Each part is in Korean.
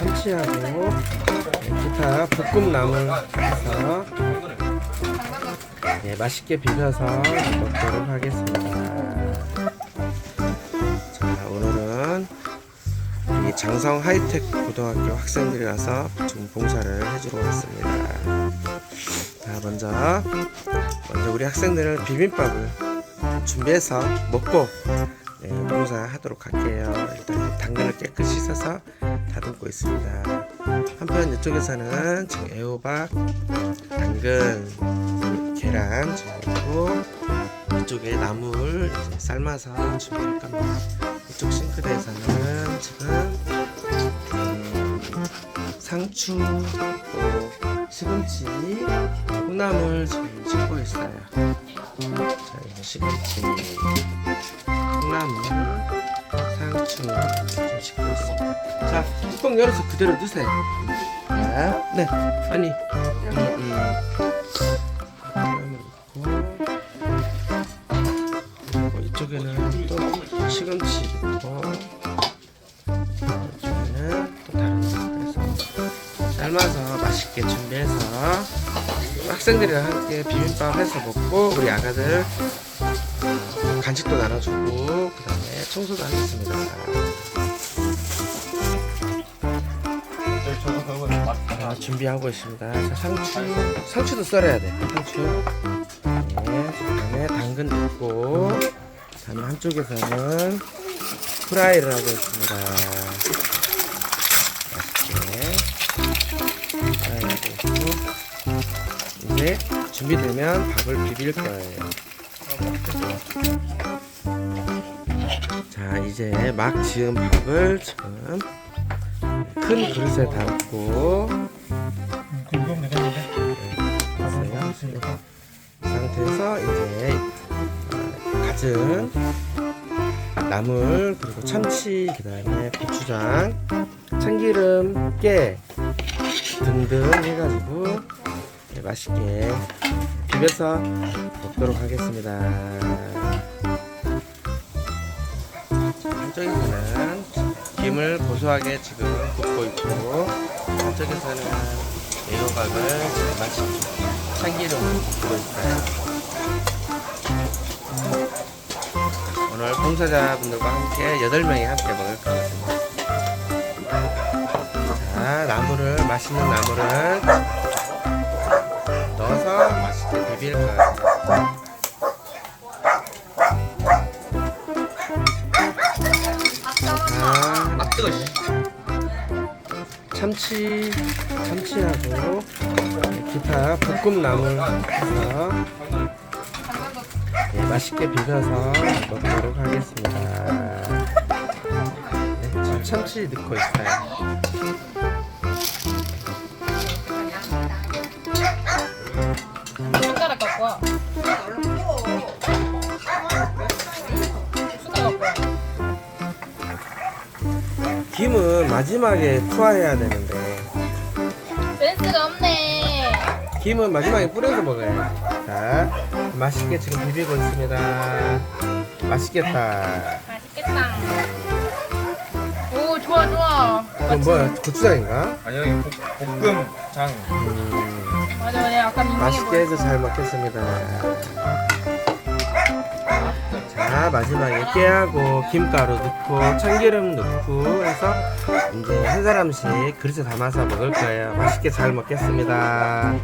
참치하고 네, 기타 볶음나물 해서 네, 맛있게 비벼서 먹도록 하겠습니다. 자, 오늘은 이 장성 하이텍 고등학교 학생들이 와서 지금 봉사를 해주러 왔습니다. 자, 먼저 먼저 우리 학생들은 비빔밥을 준비해서 먹고 네, 봉사하도록 할게요. 일단 당근을 깨끗이 씻어서 다듬고 있습니다. 한편 이쪽에서는 지금 애호박, 당근, 계란 준비하고 이쪽에 나물 이제 삶아서 준비할 겁니다. 이쪽 싱크대에서는 지금 음, 상추 또 시금치, 콩나물 지금 씻고 있어요. 자, 이제 시금치, 콩나물, 상추 좀 있습니다. 자, 뚜껑 열어서 그대로 넣으세요. 자, 네, 아니, 음, 음. 이쪽에는 또 시금치 넣고, 이쪽에는 또 다른 거 해서 삶아서 맛있게 준비해서 학생들이랑 함께 비빔밥 해서 먹고 우리 아가들 어, 간식도 나눠주고 그 다음에 청소도 하겠습니다. 자, 준비하고 있습니다. 자, 상추, 상추도 썰어야 돼. 상추. 네, 그다음에 당근 넣고, 그다음에 한쪽에서는 프라이를 하고 있습니다. 맛있게 프라이 하고 있고, 이제 준비되면 밥을 비빌 거예요. 자, 이제 막 지은 밥을 큰 그릇에 담고. 이 상태에서 이제 아, 갖은 나물 그리고 참치 그다음에 고추장 참기름 깨 등등 해가지고 네, 맛있게 비벼서 먹도록 하겠습니다. 한쪽에서는 김을 고소하게 지금 볶고 있고 한쪽에서는 애호박을 맛있게 참기름 볶고 있어요. 오늘 봉사자분들과 함께 8명이 함께 먹을 거거든요. 자, 나물을, 맛있는 나물을 비빌 거예요. 자, 막 뜨거. 참치, 참치하고 기타 볶음나물 해서 예, 맛있게 비벼서 먹도록 하겠습니다. 네, 참치 넣고 있어요. 숟가 김은 마지막에 투하해야 되는데 센스가 없네. 김은 마지막에 뿌려서 먹어요. 자, 맛있게 지금 비비고 있습니다. 맛있겠다. 맛있겠다. 오, 좋아, 좋아. 그건 뭐야? 고추장인가? 아니 여기 볶- 볶음장. 음, 맞아, 맞아. 민망해 맛있게 해서 잘 먹겠습니다. 자, 마지막에 깨하고 김가루 넣고 참기름 넣고 해서 이제 한 사람씩 그릇에 담아서 먹을 거예요. 맛있게 잘 먹겠습니다.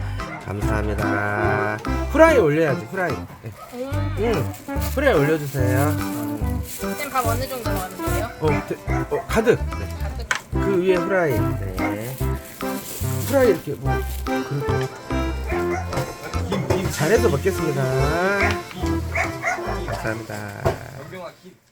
감사합니다. 후라이 올려야지, 후라이. 네. 응, 후라이 올려주세요. 음. 쌤밥 어느 정도 넣었는데요? 어, 되- 어, 가득. 네. 가득. 그 위에 후라이. 네. 후라이 이렇게 뭐 그렇게 잘해서 먹겠습니다. 감사합니다.